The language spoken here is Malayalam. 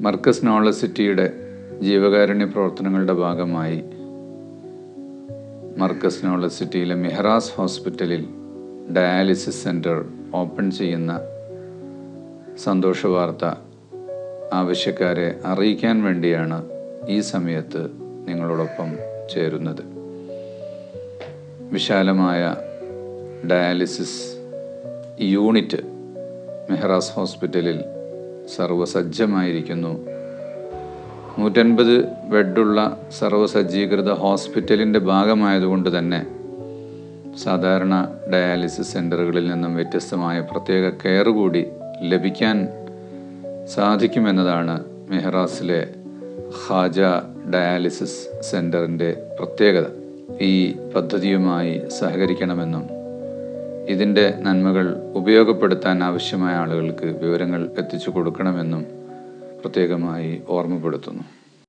മർക്കസ് നോളജ് സിറ്റിയുടെ ജീവകാരുണ്യ പ്രവർത്തനങ്ങളുടെ ഭാഗമായി മർക്കസ് നോളജ് സിറ്റിയിലെ മെഹ്റാസ് ഹോസ്പിറ്റലിൽ ഡയാലിസിസ് സെന്റർ ഓപ്പൺ ചെയ്യുന്ന സന്തോഷ വാർത്ത ആവശ്യക്കാരെ അറിയിക്കാൻ വേണ്ടിയാണ് ഈ സമയത്ത് നിങ്ങളോടൊപ്പം ചേരുന്നത്. വിശാലമായ ഡയാലിസിസ് യൂണിറ്റ് മെഹ്റാസ് ഹോസ്പിറ്റലിൽ സർവസജ്ജമായിരിക്കുന്നു നൂറ്റൻപത് ബെഡുള്ള സർവസജ്ജീകൃത ഹോസ്പിറ്റലിന്റെ ഭാഗമായതുകൊണ്ട് തന്നെ സാധാരണ ഡയാലിസിസ് സെന്ററുകളിൽ നിന്നും വ്യത്യസ്തമായ പ്രത്യേക കെയർ കൂടി ലഭിക്കാൻ സാധിക്കുമെന്നതാണ് മെഹ്റാസിലെ ഖാജ ഡയാലിസിസ് സെന്ററിന്റെ പ്രത്യേകത. ഈ പദ്ധതിയുമായി സഹകരിക്കണമെന്നും ഇതിന്റെ നന്മകൾ ഉപയോഗപ്പെടുത്താൻ ആവശ്യമായ ആളുകൾക്ക് വിവരങ്ങൾ എത്തിച്ചു കൊടുക്കണമെന്നും പ്രത്യേകമായി ഓർമ്മപ്പെടുത്തുന്നു.